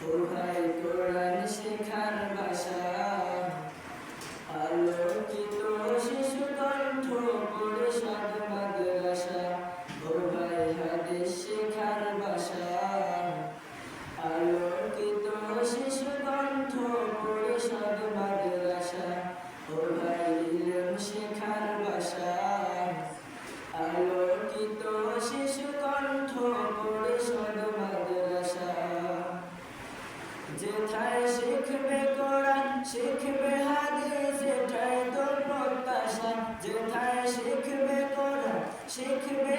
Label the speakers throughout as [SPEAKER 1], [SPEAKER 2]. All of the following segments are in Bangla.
[SPEAKER 1] পুরাই কোরআন শিখার ভাষা? আলোকিত শিশু যেথায় শিখবে কোরআন শিখবে হাদিস এটাই তোর প্রত্যাশা যেথায় শিখবে কোরআন শিখবে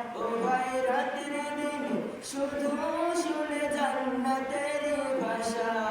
[SPEAKER 1] তোমায় রাতের দিন শুধু শুনে জান্নাতের ভাষা।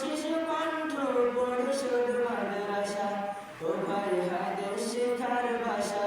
[SPEAKER 1] শিশু কণ্ঠ পরিশোধ মাদ্রাসা ও ভাই হাদের ভাষা